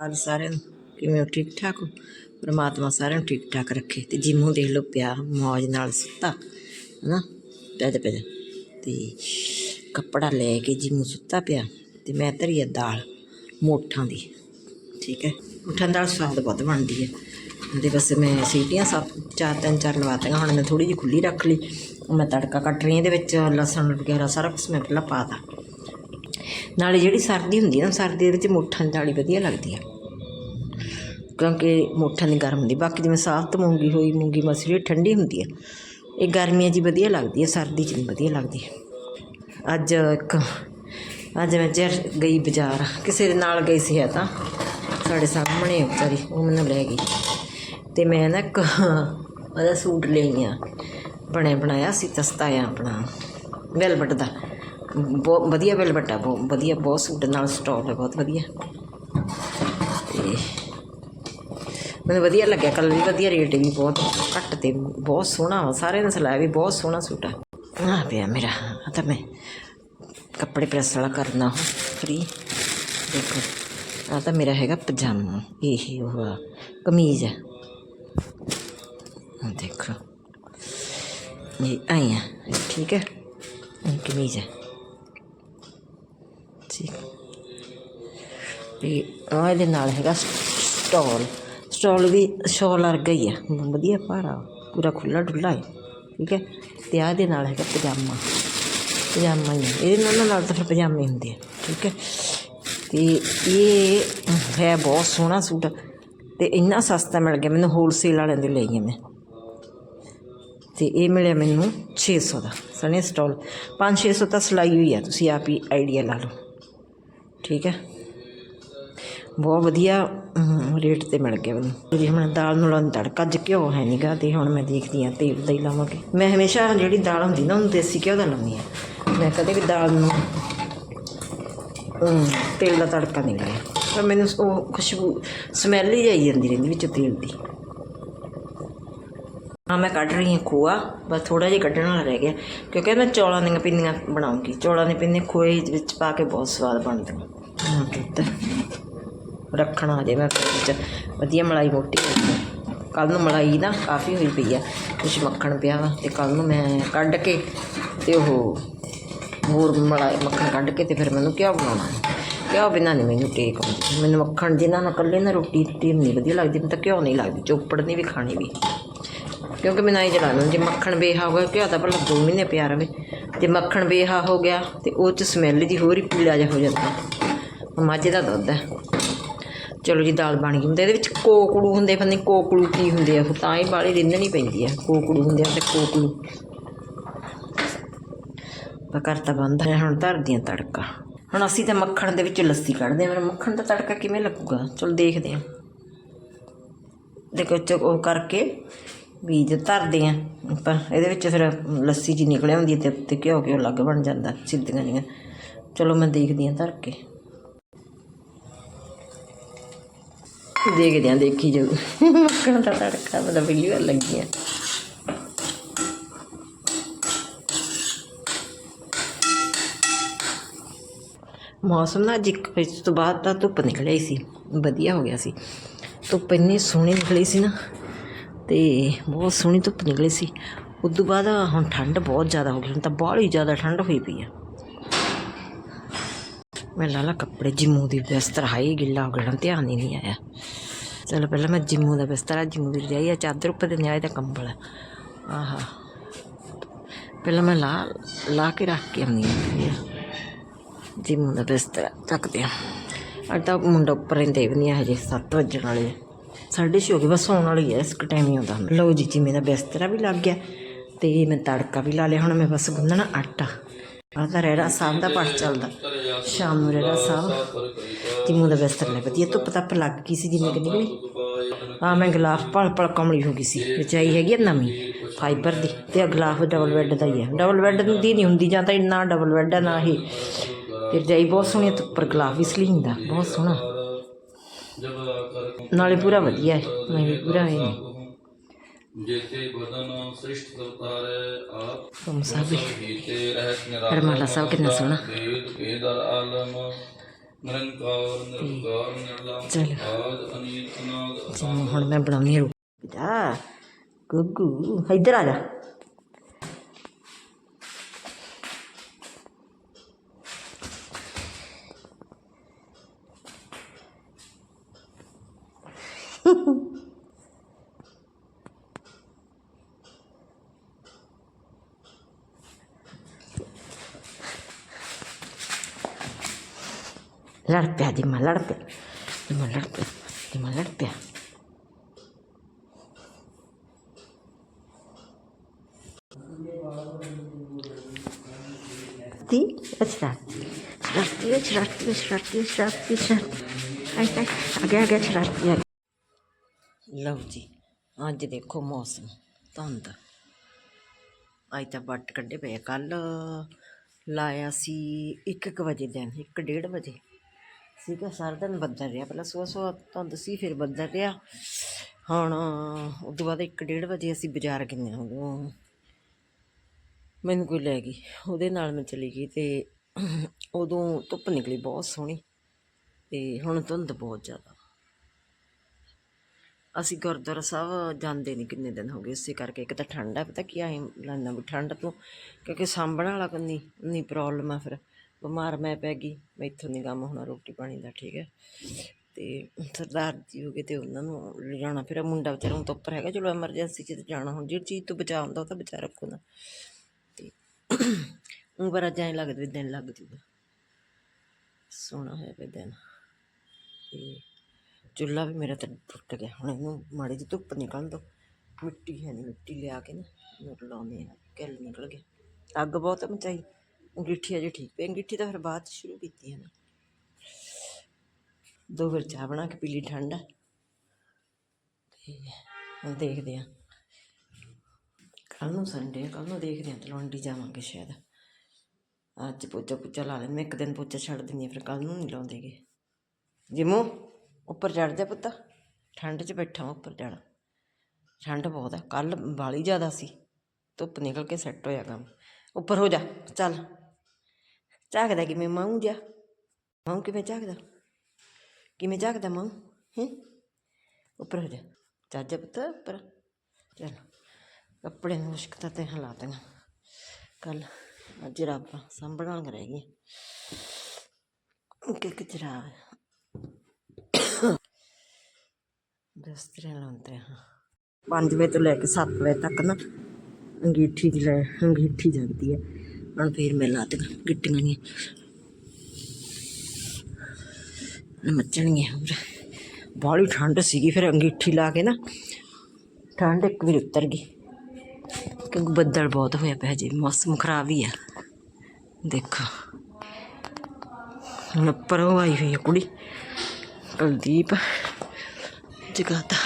ਹਾਲ ਸਾਰਿਆਂ ਨੂੰ। ਕਿਵੇਂ ਹੋ? ਠੀਕ ਠਾਕ ਹੋ? ਪਰਮਾਤਮਾ ਸਾਰਿਆਂ ਨੂੰ ਠੀਕ ਠਾਕ ਰੱਖੇ। ਤੇ ਜਿਮੂ ਦੇਖ ਲਓ, ਪਿਆ ਮੌਜ ਨਾਲ ਸੁੱਤਾ, ਹਨਾ? ਪੈ ਜਾ ਪੈ ਜਾ। ਤੇ ਕੱਪੜਾ ਲੈ ਕੇ ਜਿੰਮੂ ਸੁੱਤਾ ਪਿਆ। ਤੇ ਮੈਂ ਧਰੀ ਆ ਦਾਲ ਮੋਠਾਂ ਦੀ। ਠੀਕ ਹੈ? ਮੋਠਾਂ ਦੀ ਦਾਲ ਸਵਾਦ ਬਹੁਤ ਬਣਦੀ ਹੈ। ਤੇ ਬਸ ਮੈਂ ਸੀਟੀਆਂ ਸੱਤ, ਚਾਰ, ਤਿੰਨ, ਚਾਰ ਲਵਾਤੀਆਂ। ਹੁਣ ਮੈਂ ਥੋੜੀ ਜਿਹੀ ਖੁੱਲੀ ਰੱਖ ਲਈ। ਹੁਣ ਮੈਂ ਤੜਕਾ ਕੱਟ ਰਹੀ ਇਹਦੇ ਵਿੱਚ ਲਸਣ ਵਗੈਰਾ ਸਾਰਾ ਕੁਝ ਮੈਂ ਪਹਿਲਾਂ ਪਾਤਾ ਨਾਲੇ ਜਿਹੜੀ ਸਰਦੀ ਹੁੰਦੀ ਹੈ ਨਾ, ਸਰਦੀ ਦੇ ਵਿੱਚ ਮੋਠਾਂ ਦੀ ਦਾਲ ਵਧੀਆ ਲੱਗਦੀ ਆ। ਕਿਉਂਕਿ ਮੋਠਾਂ ਦੀ ਗਰਮ ਹੁੰਦੀ ਬਾਕੀ ਜਿਵੇਂ ਸਾਫਤ ਮੂੰਗੀ ਹੋਈ, ਮੂੰਗੀ ਮਸਰੀ ਇਹ ਠੰਡੀ ਹੁੰਦੀ ਆ, ਇਹ ਗਰਮੀਆਂ 'ਚ ਵਧੀਆ ਲੱਗਦੀ ਹੈ ਸਰਦੀ 'ਚ ਨਹੀਂ ਵਧੀਆ ਲੱਗਦੀ। ਅੱਜ ਇੱਕ, ਅੱਜ ਮੈਂ ਜਰ ਗਈ ਬਾਜ਼ਾਰ, ਕਿਸੇ ਦੇ ਨਾਲ ਗਈ ਸੀ ਹੈ ਤਾਂ, ਸਾਡੇ ਸਾਹਮਣੇ ਵਿਚਾਰੀ, ਉਹ ਮੈਨੂੰ ਲੈ ਗਈ। ਤੇ ਮੈਂ ਨਾ ਇੱਕ ਉਹਦਾ ਸੂਟ ਲਈ ਆ, ਬਣਿਆ, ਬਣਾਇਆ ਸੀ ਤਸਤਾ ਆ ਆਪਣਾ, ਵੈਲਵਟ ਦਾ। ਬਹੁਤ ਵਧੀਆ ਵੈਲਵਟ ਆ ਬਹੁਤ ਵਧੀਆ, ਬਹੁਤ ਸੂਟ ਨਾਲ ਸਟਾਲ ਹੈ, ਬਹੁਤ ਵਧੀਆ। ਤੇ ਮੈਨੂੰ ਵਧੀਆ ਲੱਗਿਆ ਕਲਰ ਵੀ, ਵਧੀਆ ਰੇਟ ਵੀ, ਬਹੁਤ ਘੱਟ ਤੇ ਬਹੁਤ ਸੋਹਣਾ ਵਾ, ਸਾਰਿਆਂ ਨੇ ਸਲਾਇਆ ਵੀ ਬਹੁਤ ਸੋਹਣਾ ਸੂਟ ਆ। ਆ ਪਿਆ ਮੇਰਾ, ਆ ਤਾਂ ਮੈਂ ਕੱਪੜੇ ਪ੍ਰੈਸ ਵਾਲਾ ਕਰਨਾ ਫਰੀ ਦੇਖੋ, ਆ ਤਾਂ ਮੇਰਾ ਹੈਗਾ ਪਜਾਮਾ, ਇਹ ਉਹ ਕਮੀਜ਼ ਹੈ ਦੇਖੋ, ਇਹ ਆਈ ਆ ਠੀਕ ਹੈ ਕਮੀਜ਼ ਹੈ ਠੀਕ ਤੇ ਆਹ ਇਹਦੇ ਨਾਲ ਹੈਗਾ ਸਟਾਲ ਸਟਾਲ ਵੀ ਸ਼ਾਲ ਵਰਗਾ ਹੀ ਆ। ਵਧੀਆ ਭਾਰਾ, ਪੂਰਾ ਖੁੱਲਾ ਡੁੱਲਾ ਹੈ ਠੀਕ ਹੈ? ਤੇ ਆਹ ਦੇ ਨਾਲ ਹੈਗਾ ਪਜਾਮਾ। ਪਜਾਮਾ ਹੀ ਆ। ਇਹਦੇ ਨਾਲ ਨਾਲ ਤਾਂ ਫਿਰ ਪਜਾਮੇ ਹੁੰਦੇ ਆ, ਠੀਕ ਹੈ? ਤੇ ਇਹ ਹੈ ਬਹੁਤ ਸੋਹਣਾ ਸੂਟ। ਤੇ ਇੰਨਾ ਸਸਤਾ ਮਿਲ ਗਿਆ ਮੈਨੂੰ ਹੋਲਸੇਲ ਵਾਲਿਆਂ ਦੇ ਲਈ ਗਿਆ ਮੈਂ। ਤੇ ਇਹ ਮਿਲਿਆ ਮੈਨੂੰ 600 ਦਾ ਸਣੇ ਸਟਾਲ 5-600 ਤਾਂ ਸਿਲਾਈ ਹੋਈ ਆ, ਤੁਸੀਂ ਆਪ ਹੀ ਆਈਡੀਆ ਲਾ ਲਓ। ਠੀਕ ਹੈ। ਬਹੁਤ ਵਧੀਆ ਰੇਟ ਤੇ ਮਿਲ ਗਿਆ ਮੈਨੂੰ। ਜੀ, ਹੁਣ ਦਾਲ ਨੂੰ ਲਾਉਣ ਤੜਕਾ ਅੱਜ ਘਿਓ ਹੈ ਨਹੀਂਗਾ ਤੇ ਹੁਣ ਮੈਂ ਦੇਖਦੀ ਆ ਤੇਲ ਦਾ ਹੀ ਲਾਵਾਂਗੇ। ਮੈਂ ਹਮੇਸ਼ਾ ਜਿਹੜੀ ਦਾਲ ਹੁੰਦੀ ਨਾ, ਉਹਨੂੰ ਦੇਸੀ ਘਿਓ ਦਾ ਲਾਉਂਦੀ ਆ ਮੈਂ ਕਦੇ ਵੀ ਦਾਲ ਨੂੰ ਤੇਲ ਦਾ ਤੜਕਾ ਨਹੀਂ ਲਾਇਆ। ਪਰ ਮੈਨੂੰ ਉਹ ਖੁਸ਼ਬੂ, ਸਮੈਲ ਹੀ ਆਈ ਜਾਂਦੀ ਰਹਿੰਦੀ ਵਿੱਚ ਤੇਲ ਦੀ। ਹਾਂ, ਮੈਂ ਕੱਢ ਰਹੀ ਹਾਂ ਖੋਆ, ਬਸ ਥੋੜਾ ਜਿਹਾ ਕੱਢਣ ਵਾਲਾ ਰਹਿ ਗਿਆ। ਕਿਉਂਕਿ ਮੈਂ ਚੌਲਾਂ ਦੀਆਂ ਪਿੰਨੀਆਂ ਬਣਾਉਂਗੀ। ਚੌਲਾਂ ਦੀ ਪਿੰਨੀ ਖੋਏ ਵਿੱਚ ਪਾ ਕੇ ਬਹੁਤ ਸਵਾਦ ਬਣਦੀਆਂ ਹਾਂ ਦੁੱਧ ਰੱਖਣਾ ਜੇ ਮੈਂ ਫਿਰ ਵਿੱਚ ਵਧੀਆ ਮਲਾਈ ਮੋਟੀ ਕੱਲ ਨੂੰ ਮਲਾਈ ਨਾ ਕਾਫੀ ਹੋਈ ਪਈ ਆ ਕੁਛ ਮੱਖਣ ਪਿਆ ਵਾ ਤੇ ਕੱਲ ਨੂੰ ਮੈਂ ਕੱਢ ਕੇ ਤੇ ਉਹ ਹੋਰ ਮਲਾਈ, ਮੱਖਣ ਕੱਢ ਕੇ ਤੇ ਫਿਰ ਮੈਨੂੰ ਕਿਆ ਬਣਾਉਣਾ ਕਿਆ ਬਿਨਾਂ ਨਹੀਂ ਮੈਨੂੰ ਟੇਕ ਆਉਂਦੀ ਮੈਨੂੰ ਮੱਖਣ ਜਿੰਨਾ ਨਾਲ ਇਕੱਲੇ ਨਾ ਰੋਟੀ ਰੋਟੀ ਨਹੀਂ ਵਧੀਆ ਲੱਗਦੀ, ਮੈਨੂੰ ਤਾਂ ਘਿਓ ਨਹੀਂ ਲੱਗਦੀ। ਚੋਪੜ ਨਹੀਂ ਵੀ ਖਾਣੀ ਵੀ। ਕਿਉਂਕਿ ਮੈਂ ਨਹੀਂ ਜਲਾ ਜੇ ਮੱਖਣ ਬੇਹਾ ਹੋ ਗਿਆ, ਘਿਓ ਤਾਂ ਭਲਾ ਦੋ ਮਹੀਨੇ ਪਿਆ ਰਵੇ। ਜੇ ਮੱਖਣ ਬੇਹਾ ਹੋ ਗਿਆ ਤੇ ਉਹ ਚ ਸਮੈਲ ਜੀ ਹੋਰ ਹੀ ਪੀਲਾ ਜਿਹਾ ਹੋ ਜਾਂਦਾ। ਮੱਝ ਦਾ ਦੁੱਧ ਹੈ। ਚਲੋ ਜੀ, ਦਾਲ ਬਣ ਗਈ। ਹੁੰਦੇ ਇਹਦੇ ਵਿੱਚ ਕੋਕੜੂ ਹੁੰਦੇ, ਪਤਾ ਨਹੀਂ ਕੋਕੜੂ ਕੀ ਹੁੰਦੇ ਆ। ਉਹ ਤਾਂ ਹੀ ਬਾਲੀ ਰਿੰਨਣੀ ਪੈਂਦੀ ਆ, ਕੋਕੜੂ ਹੁੰਦੇ ਆ ਤੇ ਕੋਕੜੂ। ਤਾਂ ਕਰਤਾ ਬੰਦ ਹੈ ਹੁਣ ਧਰਦੀ ਹਾਂ ਤੜਕਾ। ਹੁਣ ਅਸੀਂ ਤਾਂ ਮੱਖਣ ਦੇ ਵਿੱਚ ਲੱਸੀ ਕੱਢਦੇ ਹਾਂ। ਮੇਰਾ ਮੱਖਣ ਦਾ ਤੜਕਾ ਕਿਵੇਂ ਲੱਗੂਗਾ? ਚਲੋ ਦੇਖਦੇ ਹਾਂ। ਦੇਖੋ, ਚ ਉਹ ਕਰਕੇ ਬੀਜ ਧਰਦੇ ਆ ਆਪਾਂ। ਇਹਦੇ ਵਿੱਚ ਫਿਰ ਲੱਸੀ ਜੀ ਨਿਕਲ ਆਉਂਦੀ ਹੈ ਤੇ ਤੇ ਘਿਓ ਘਿਓ ਲੱਗ ਬਣ ਜਾਂਦਾ, ਸਿੱਧੀਆਂ ਜੀਆਂ ਚਲੋ ਮੈਂ ਦੇਖਦੀ ਹਾਂ ਧਰ ਕੇ। ਦੇਖਦੇ ਹਾਂ, ਦੇਖੀ ਜਾਊ। ਮੱਖਣ ਦਾ ਤੜਕਾ ਮਤਲਬ ਪਹਿਲੀ ਵਾਰ ਲੱਗੀ ਆ ਮੌਸਮ ਨਾ ਅੱਜ ਇੱਕ ਤੋਂ ਬਾਅਦ ਤਾਂ ਧੁੱਪ ਨਿਕਲ ਆਈ ਸੀ, ਵਧੀਆ ਹੋ ਗਿਆ ਸੀ। ਧੁੱਪ ਇੰਨੀ ਸੋਹਣੀ ਨਿਕਲੀ ਸੀ ਨਾ, ਤੇ ਬਹੁਤ ਸੋਹਣੀ ਧੁੱਪ ਨਿਕਲੀ ਸੀ। ਉਸ ਤੋਂ ਬਾਅਦ ਹੁਣ ਠੰਡ ਬਹੁਤ ਜ਼ਿਆਦਾ ਹੋ ਗਈ, ਹੁਣ ਤਾਂ ਬਹੁਤ ਹੀ ਜ਼ਿਆਦਾ ਠੰਡ ਹੋਈ ਪਈ ਆ। ਮੈਂ ਲਾ ਲਾ ਕੱਪੜੇ ਜਿੰਮੂ ਦੀ ਬਿਸਤਰਾ ਹਾਈ ਗਿੱਲਾ ਹੋ ਗਿਆ ਧਿਆਨ ਹੀ ਨਹੀਂ ਆਇਆ। ਚਲੋ ਪਹਿਲਾਂ ਮੈਂ ਜਿੰਮੂ ਦਾ ਬਿਸਤਰਾ ਜਿੰਮੂ ਦੀ ਰਜਾਈ ਆ, ਚਾਦਰ ਉੱਪਰ ਤੇ ਨਿਆਏ ਦਾ ਕੰਬਲ ਆ। ਆਹਾ। ਪਹਿਲਾਂ ਮੈਂ ਲਾ ਲਾ ਕੇ ਰੱਖ ਕੇ ਆਉਂਦੀ ਹਾਂ ਜਿੰਮੂ ਦਾ ਬਿਸਤਰਾ ਚੱਕਦੇ ਆ ਅੱਜ ਤਾਂ ਮੁੰਡਾ ਉੱਪਰ ਰਹਿੰਦੇ ਵੀ ਨਹੀਂ ਹਜੇ 7 ਵਜਣ ਵਾਲੇ ਸਾਢੇ ਛੇ ਹੋ ਗਏ, ਬਸ ਸੌਣ ਵਾਲੀ ਹੈ ਇਸ ਕ ਟਾਈਮ ਹੀ ਆਉਂਦਾ ਹੁੰਦਾ। ਲਓ ਜੀ ਜਿਵੇਂ ਦਾ ਬਿਸਤਰਾ ਵੀ ਲੱਗ ਗਿਆ ਤੇ ਮੈਂ ਤੜਕਾ ਵੀ ਲਾ ਲਿਆ, ਹੁਣ ਮੈਂ ਬਸ ਗੁੰਨਣਾ ਆਟਾ। ਆਹ ਤਾਂ ਰਹਿਰਾ ਸਾਹਿਬ ਦਾ ਪੜ ਚੱਲਦਾ। ਸ਼ਾਮ ਨੂੰ ਰਹਿਰਾ ਸਾਹਿਬ ਜਿਮੂ ਦਾ ਬਿਸਤਰਾ ਲੈ ਵਧੀਆ ਧੁੱਪ ਤੱਪ ਲੱਗ ਗਈ ਸੀ, ਜਿੰਨੀ ਕਿ ਨਿਕਲੀ। ਆ ਮੈਂ ਗਲਾਫ ਪਲ ਪਲ ਕਮਲੀ ਹੋ ਗਈ ਸੀ। ਰਜਾਈ ਹੈਗੀ ਆ ਨਵੀਂ, ਫਾਈਬਰ ਦੀ। ਤੇ ਆ ਗਲਾਫ ਡਬਲ ਬੈੱਡ ਦਾ ਹੀ ਹੈ ਡਬਲ ਬੈੱਡ ਦੀ ਨਹੀਂ ਹੁੰਦੀ, ਜਾਂ ਤਾਂ ਇੰਨਾ ਡਬਲ ਬੈੱਡ ਹੈ ਨਾ ਇਹ। ਤੇ ਰਜਾਈ ਬਹੁਤ ਸੋਹਣੀ ਆ, ਤੇ ਉੱਪਰ ਗਲਾਫ ਵੀ ਸਲੀਨ ਦਾ, ਬਹੁਤ ਸੋਹਣਾ। ਨਾਲੇ ਪੂਰਾ ਵਧੀਆ ਹੈ, ਮੈਂ ਵੀ ਪੂਰਾ ਹੈ ਨਹੀਂ ਤੁਮ ਸਭ ਹਰਮਾਲਾ ਸਾਹਿਬ ਕਿੰਨਾ ਸੋਹਣਾ ਚਲ। ਹੁਣ ਮੈਂ ਬਣਾਉਣੀ ਹੈ ਜਾ ਗੁੱਗੂ ਇੱਧਰ ਆ ਜਾ ਲੜ ਪਿਆ ਦੀ ਮੈਂ ਲੜ ਪਿਆ ਦੀ ਮੈਂ ਲੜ ਪਿਆ ਦੀ ਮੈਂ ਲੜ ਪਿਆ ਦੀ ਅੱਛਾ ਸ਼ਰਾਰਤੀ ਹੈ, ਅੱਗੇ ਅੱਗੇ ਸ਼ਰਾਰਤੀ ਲਓ ਜੀ ਅੱਜ ਦੇਖੋ ਮੌਸਮ ਧੁੰਦ ਅੱਜ ਤਾਂ ਵੱਟ ਕੱਢੇ ਪਏ ਕੱਲ ਲਾਇਆ ਸੀ 1:00 ਵਜੇ ਦਿਨ 1:30 ਵਜੇ ਸੀਗਾ, ਸਾਰਾ ਦਿਨ ਬੱਦਲ ਰਿਹਾ। ਪਹਿਲਾਂ ਸਵੇਰ ਸਵੇਰ ਧੁੰਦ ਸੀ, ਫਿਰ ਬੱਦਲ ਰਿਹਾ। ਹੁਣ ਉਸ ਤੋਂ ਬਾਅਦ 1:30 ਵਜੇ ਅਸੀਂ ਬਾਜ਼ਾਰ ਗਏ ਹਾਂ ਉਦੋਂ। ਮੈਨੂੰ ਕੋਈ ਲੈ ਗਈ। ਉਹਦੇ ਨਾਲ ਮੈਂ ਚਲੀ ਗਈ ਤੇ ਉਦੋਂ ਧੁੱਪ ਨਿਕਲੀ ਬਹੁਤ ਸੋਹਣੀ ਤੇ ਹੁਣ ਧੁੰਦ ਬਹੁਤ ਜ਼ਿਆਦਾ। ਅਸੀਂ ਗੁਰਦੁਆਰਾ ਸਾਹਿਬ ਜਾਂਦੇ ਨਹੀਂ ਕਿੰਨੇ ਦਿਨ ਹੋ ਗਏ, ਇਸੇ ਕਰਕੇ ਇੱਕ ਤਾਂ ਠੰਡ ਹੈ ਪਤਾ ਕੀ ਆਈ ਲੈਣਾ ਵੀ ਠੰਡ ਤੋਂ, ਕਿਉਂਕਿ ਸਾਂਭਣ ਵਾਲਾ ਕੰਨੀ ਨਹੀਂ ਪ੍ਰੋਬਲਮ ਆ ਫਿਰ। ਬਿਮਾਰ ਮੈਂ ਪੈ ਗਈ, ਮੈਥੋਂ ਨਹੀਂ ਕੰਮ ਹੋਣਾ ਰੋਟੀ ਪਾਣੀ ਦਾ, ਠੀਕ ਹੈ। ਤੇ ਸਰਦਾਰ ਜੀ ਹੋ ਗਏ ਤੇ ਉਹਨਾਂ ਨੂੰ ਲਿਜਾਣਾ, ਫਿਰ ਮੁੰਡਾ ਵਿਚਾਰਾ ਹੁਣ ਤਾਂ ਉੱਪਰ ਹੈਗਾ, ਚਲੋ ਐਮਰਜੈਂਸੀ 'ਚ ਤਾਂ ਜਾਣਾ ਹੁਣ ਜਿਹੜੀ ਚੀਜ਼ ਤੋਂ ਬਚਾ ਹੁੰਦਾ ਉਹ ਤਾਂ ਬਚਾ ਰੱਖੋ ਨਾ। ਤੇ ਉਹ ਪਰ ਅੱਜ ਐਂ ਲੱਗਦਾ ਵੀ ਦਿਨ ਲੱਗ ਜੂਗਾ। ਸੋਹਣਾ ਹੋਇਆ ਪਿਆ ਦਿਨ। ਤੇ ਚੁੱਲ੍ਹਾ ਵੀ ਮੇਰਾ ਤਾਂ ਟੁੱਟ ਗਿਆ, ਹੁਣ ਇਹਨੂੰ ਮਾੜੀ ਜਿਹੀ ਧੁੱਪ ਨਿਕਲਣ ਦੋ ਮਿੱਟੀ ਹੈ ਨਹੀਂ ਮਿੱਟੀ ਲਿਆ ਕੇ ਨਾ ਇਹਨੂੰ ਲਾਉਂਦੇ ਆ ਕਿੱਲ ਨਿਕਲ ਗਿਆ। ਅੱਗ ਬਹੁਤ ਮਚਾਈ। ਅੰਗੀਠੀ ਅਜੇ ਠੀਕ ਪਈ ਅੰਗੀਠੀ ਤਾਂ ਫਿਰ ਬਾਅਦ 'ਚ ਸ਼ੁਰੂ ਕੀਤੀ ਹੈ ਨਾ ਦੋ ਵਾਰ ਚਾਹ ਬਣਾ ਕੇ ਪੀ ਲਈ ਠੰਡ। ਆ। ਤੇ ਹੁਣ ਦੇਖਦੇ ਆ ਕੱਲ ਨੂੰ ਸੰਡੇ ਕੱਲ ਨੂੰ ਦੇਖਦੇ ਆ ਤਲਵੰਡੀ ਜਾਵਾਂਗੇ ਸ਼ਾਇਦ। ਅੱਜ ਪੋਚਾ ਪੁੱਚਾ ਲਾ ਲੈਂਦੇ, ਇੱਕ ਦਿਨ ਪੋਚਾ ਛੱਡ ਦਿੰਦੀ ਹਾਂ, ਫਿਰ ਕੱਲ ਨੂੰ ਨਹੀਂ ਲਾਉਂਦੇਗੇ। ਜਿਮੋ, ਉੱਪਰ ਚੜ ਜਾ ਪੁੱਤ। ਠੰਡ 'ਚ ਬੈਠਾ ਉੱਪਰ ਜਾਣਾ। ਠੰਡ ਬਹੁਤ ਹੈ ਕੱਲ ਬਾਲੀ ਜ਼ਿਆਦਾ ਸੀ। ਧੁੱਪ ਨਿਕਲ ਕੇ ਸੈੱਟ ਹੋਇਆ ਕੰਮ। ਉੱਪਰ ਹੋ ਜਾ, ਚੱਲ। ਝਾਕਦਾ ਕਿਵੇਂ ਮਾਊ ਜਾ ਮਾਊ ਕਿਵੇਂ ਝਾਕਦਾ ਕਿਵੇਂ ਝਾਕਦਾ ਮਾਊ ਹੈ ਉੱਪਰ ਹੋ ਜਾ ਚੱਜ ਪੁੱਤ ਉੱਪਰ ਚੱਲ ਕੱਪੜੇ ਨੂੰ ਮੁਸ਼ਕ ਤਾਂ ਤੇ ਹਲਾ ਦੇਣਾ ਕੱਲ ਅੱਜ ਰੱਬ ਸੰਭੜਾਂ ਰਹਿ ਗਈ ਕਿ ਕਿਚਰਾ ਦਸਤਰੇ ਲਾਉਂਦੇ ਹਾਂ 5 ਵਜੇ ਤੋਂ ਲੈ ਕੇ 7 ਵਜੇ ਤੱਕ ਨਾ ਅੰਗੀਠੀ ਦੀ ਲੈ ਅੰਗੀਠੀ ਜਗਦੀ ਹੈ ਹੁਣ ਫੇਰ ਮੈਂ ਲਾ ਤੇ ਗਿੱਟੀਆਂ ਨਹੀਂ ਮੱਚਣਗੀਆਂ ਹੋਰ ਬਾਹਲੀ ਠੰਡ ਸੀਗੀ ਫਿਰ ਅੰਗੀਠੀ ਲਾ ਕੇ ਨਾ ਠੰਡ ਇੱਕ ਵਾਰ ਉਤਰ ਗਈ ਕਿਉਂਕਿ ਬੱਦਲ ਬਹੁਤ ਹੋਇਆ ਪਿਆ ਜੀ ਮੌਸਮ ਖਰਾਬ ਹੀ ਆ ਦੇਖੋ ਹੁਣ ਉੱਪਰ ਉਹ ਆਈ ਹੋਈ ਹੈ ਕੁੜੀ ਕੁਲਦੀਪ ਜਗਾਤਾ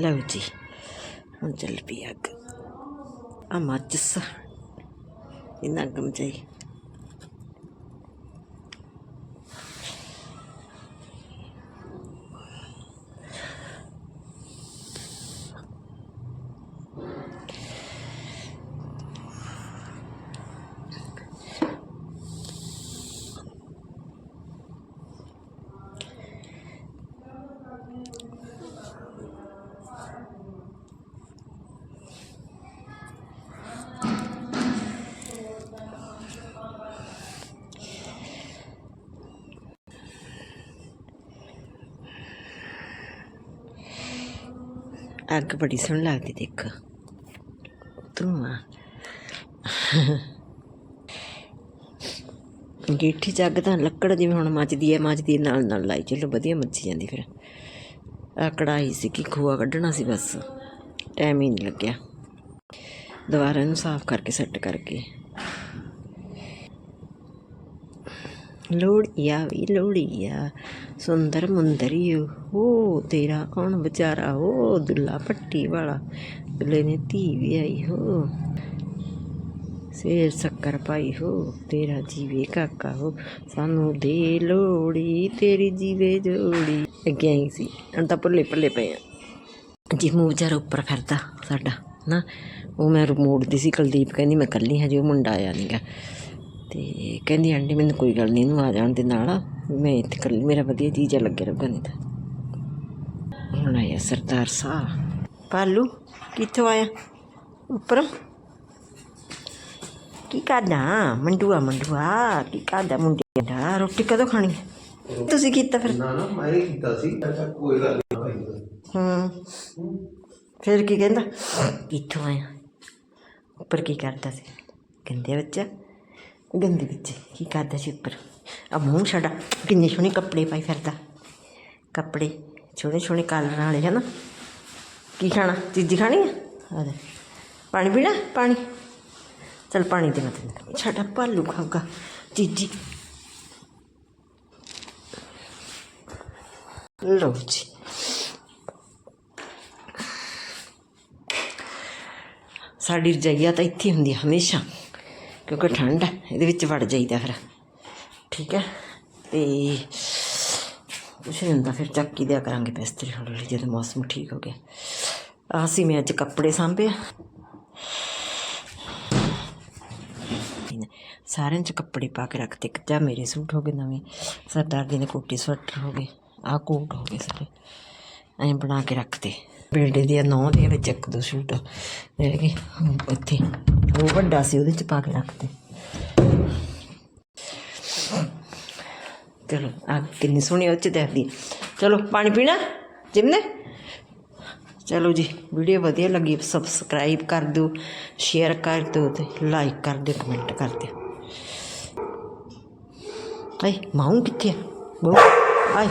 ਲਓ ਜੀ। ਹੁਣ ਚੱਲ ਪਈ ਅੱਗ। ਆ ਮਾਚਸ ਇਹਨਾਂ ਅੱਗ ਮਚਾਈ ਅੱਗ ਬੜੀ ਸੋਹਣੀ ਲੱਗਦੀ ਦੇਖ। ਧੂਆਂ। ਗੀਠੀ ਚ ਅੱਗ ਤਾਂ ਲੱਕੜ ਜਿਵੇਂ ਹੁਣ ਮੱਚਦੀ ਹੈ ਮੱਚਦੀ ਹੈ, ਨਾਲ ਨਾਲ ਲਾਈ। ਚਲੋ ਵਧੀਆ ਮੱਚੀ ਜਾਂਦੀ ਫਿਰ। ਆ ਕੜਾਈ ਸੀ ਕਿ ਖੋਆ ਕੱਢਣਾ ਸੀ ਬਸ। ਟਾਈਮ ਹੀ ਨਹੀਂ ਲੱਗਿਆ। ਦੁਬਾਰਾ ਇਹਨੂੰ ਸਾਫ਼ ਕਰਕੇ ਸੈੱਟ ਕਰਕੇ। ਲੋੜੀਆ ਵੀ ਲੋੜੀਆ ਸੁੰਦਰ ਮੁੰਦਰੀਓ ਹੋ, ਤੇਰਾ ਕੌਣ ਵਿਚਾਰਾ? ਹੋ ਦੁੱਲਾ ਭੱਟੀ ਵਾਲਾ, ਦੁੱਲੇ ਨੇ ਧੀ ਵੀ ਆਈ ਹੋ। ਸੇਰ ਸ਼ੱਕਰ ਪਾਈ ਹੋ, ਤੇਰਾ ਜੀਵੇ ਕਾਕਾ ਹੋ। ਸਾਨੂੰ ਦੇ ਲੋੜੀ ਤੇਰੀ ਜੀਵੇ ਜੋੜੀ। ਅੱਗੇ ਆਈ ਸੀ, ਹੁਣ ਤਾਂ ਭੁੱਲੇ ਭੁੱਲੇ ਪਏ ਆ। ਜੀ ਮੂੰਹ ਵਿਚਾਰਾ ਉੱਪਰ ਫਿਰਦਾ ਸਾਡਾ, ਨਾ। ਉਹ ਮੈਂ ਮੋੜਦੀ ਸੀ ਕੁਲਦੀਪ, ਕਹਿੰਦੀ ਮੈਂ ਕੱਲੀ ਹਜੇ ਉਹ ਮੁੰਡਾ ਆਇਆ ਨਹੀਂਗਾ ਤੇ ਕਹਿੰਦੀ ਆਂਟੀ ਮੈਨੂੰ ਕੋਈ ਗੱਲ ਨਹੀਂ ਇਹਨੂੰ ਆ ਜਾਣ ਦੇ ਨਾਲ ਮੈਂ ਇੱਥੇ ਇਕੱਲੀ ਮੇਰਾ ਵਧੀਆ ਜੀਜਾ ਲੱਗਿਆ ਰਹੂਗਾ ਨਹੀਂ ਤਾਂ। ਹੁਣ ਆਇਆ ਸਰਦਾਰ ਸਾਹਿਬ ਪਾਲੂ ਕਿੱਥੋਂ ਆਇਆ? ਉੱਪਰੋਂ? ਕੀ ਕਰਦਾ? ਮੰਡੂਆ ਮੰਡੂਆ ਕੀ ਕਰਦਾ ਮੁੰਡੇ ਦਾ? ਰੋਟੀ ਕਦੋਂ ਖਾਣੀ ਹੈ? ਤੁਸੀਂ ਕੀਤਾ ਫਿਰ? ਨਾ ਨਾ ਮੈਂ ਕੀਤਾ ਸੀ ਕੋਈ ਗੱਲ ਨਹੀਂ ਹੂੰ। ਫਿਰ ਕੀ ਕਹਿੰਦਾ? ਕਿੱਥੋਂ ਆਇਆ? ਉੱਪਰ ਕੀ ਕਰਦਾ ਸੀ? ਗੰਦੇ ਬੱਚਾ। ਗੰਦੇ ਵਿੱਚ, ਕੀ ਕਰਦਾ ਸੀ ਉੱਪਰ? ਆ ਮੂੰਹ ਛੜਾ ਕਿੰਨੇ ਸੋਹਣੇ ਕੱਪੜੇ ਪਾਈ ਫਿਰਦਾ। ਕੱਪੜੇ ਸੋਹਣੇ ਸੋਹਣੇ ਕਲਰ ਵਾਲੇ ਹੈ ਨਾ ਕੀ ਖਾਣਾ? ਚੀਜ਼ੀ ਖਾਣੀ ਹੈ ਆ ਪਾਣੀ ਪੀਣਾ? ਪਾਣੀ। ਚਲ ਪਾਣੀ ਦੇ ਮੈਂ ਤੈਨੂੰ ਭਾਲੂ ਖਾਊਗਾ। ਚੀਜ਼ੀ। ਲਓ ਜੀ। ਸਾਡੀ ਰਜਾਈਆ ਤਾਂ ਇੱਥੇ ਹੁੰਦੀ ਹੈ ਹਮੇਸ਼ਾ। ਕਿਉਂਕਿ ਠੰਡ ਹੈ, ਇਹਦੇ ਵਿੱਚ ਵੜ ਜਾਈਦਾ ਫਿਰ। ਠੀਕ ਹੈ? ਤੇ ਕੁਛ ਨਹੀਂ ਹੁੰਦਾ, ਫਿਰ ਚੱਕੀ ਦਿਆ ਕਰਾਂਗੇ ਬਿਸਤਰੇ ਹੌਲੀ ਹੌਲੀ ਜਦੋਂ ਮੌਸਮ ਠੀਕ ਹੋ ਗਿਆ। ਆਹ ਸੀ ਮੈਂ ਅੱਜ ਕੱਪੜੇ ਸਾਂਭੇ ਆ। ਸਾਰਿਆਂ ਚ ਕੱਪੜੇ ਪਾ ਕੇ ਰੱਖਤੇ, ਇੱਕ ਜਾਂ ਮੇਰੇ ਸੂਟ ਹੋ ਗਏ ਨਵੇਂ, ਸਰਦਾਰ ਦੀ ਦੇ ਕੋਟੀ ਸਵੈਟਰ ਹੋ ਗਏ, ਆਹ ਕੋਟ ਹੋ ਗਏ ਸਾਰੇ, ਐਂ ਬਣਾ ਕੇ ਰੱਖਤੇ। ਬੇਟੇ ਦੀਆਂ ਨੌ ਦੇ ਵਿੱਚ ਇੱਕ ਦੋ ਸੂਟ ਜਿਹੜੇ ਕਿ ਇੱਥੇ ਉਹ ਵੱਡਾ ਸੀ, ਉਹਦੇ ਚ ਪਾ ਕੇ ਰੱਖਤੇ ਚਲੋ, ਆ ਕਿੰਨੀ ਸੋਹਣੀ ਉਹ ਚ ਦੇਖਦੀ ਚਲੋ, ਪਾਣੀ ਪੀਣਾ? ਜਿੰਨੇ ਚਲੋ ਜੀ, ਵੀਡੀਓ ਵਧੀਆ ਲੱਗੀ, ਸਬਸਕ੍ਰਾਈਬ ਕਰ ਦਿਓ, ਸ਼ੇਅਰ ਕਰ ਦਿਓ ਤੇ ਲਾਈਕ ਕਰ ਦਿਓ, ਕਮੈਂਟ ਕਰ ਦਿਓ। ਆਈ ਮਾਉਂ ਕਿੱਥੇ ਆ? ਬਹੁ ਆਈ